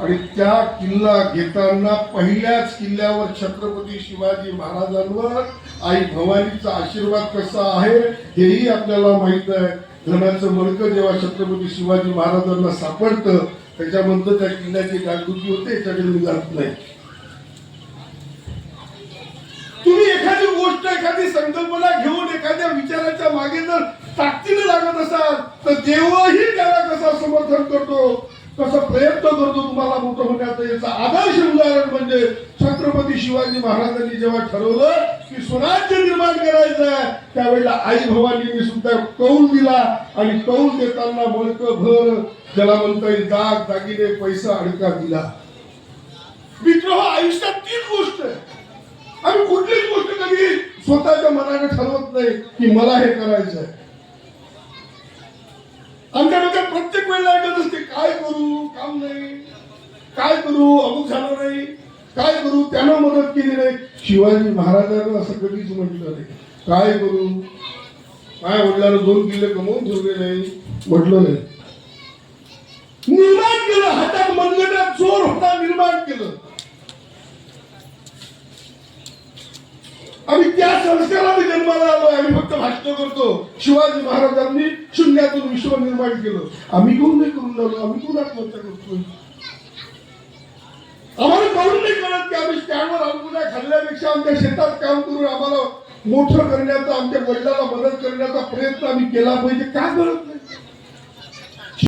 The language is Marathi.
आणि त्या किल्ला घेताना पहिल्याच किल्ल्यावर छत्रपती शिवाजी महाराजांवर आई भवानीचा आशीर्वाद कसा आहे हेही आपल्याला माहीत आहे. धनाचं मडकं जेव्हा छत्रपती शिवाजी महाराजांना सापडतं त्याच्यामधलं त्या किल्ल्याची जागृती होते याच्याकडे मी जात नाही. तुम्ही एखादी गोष्ट एखादी संकल्पना घेऊन एखाद्या विचाराच्या मागे जर ताकदीने लागत असाल तर देवही त्याला कसा समर्थन करतो? कसा प्रयत्न करतो तुम्हाला मोठं होण्याचं. याचं आदर्श उदाहरण म्हणजे छत्रपती शिवाजी महाराजांनी जेव्हा ठरवलं की स्वराज्य निर्माण करायचं आहे त्यावेळेला आई मी सुद्धा कौल दिला आणि कौल देताना मळक भर ज्याला म्हणता येईल दाग दागिने पैसा अडका दिला. मित्र हो आयुष्यात तीच गोष्ट आहे. आम्ही कुठलीच गोष्ट कधी स्वतःच्या मनाने ठरवत नाही की मला हे करायचं आहे आमच्या डोक्यात प्रत्येक वेळेला ऐकत असते काय करू काम नाही काय करू? अमुक झालं नाही. काय करू? त्यांना मदत केली नाही. शिवाजी महाराजांना असं कधीच म्हटलं नाही. काय करू? काय वडिलांना दोन किल्ले कमवून ठेवले नाही म्हटलं नाही. निर्माण केलं. हातात मनगटात चोर होता निर्माण केलं. आम्ही त्या संस्काराने जन्माला आलो आम्ही फक्त भाषण करतो. शिवाजी महाराजांनी शून्यातून विश्व निर्माण केलं. आम्ही कोण नाही करून लावलो? आम्ही कोण आत्महत्या करतोय? आम्हाला कळून नाही कळत की आम्ही स्टँडवर अंगुल्या खाल्ल्यापेक्षा आमच्या शेतात काम करून आम्हाला मोठं करण्याचा आमच्या वडिलांना मदत करण्याचा प्रयत्न आम्ही केला पाहिजे. का कळत नाही?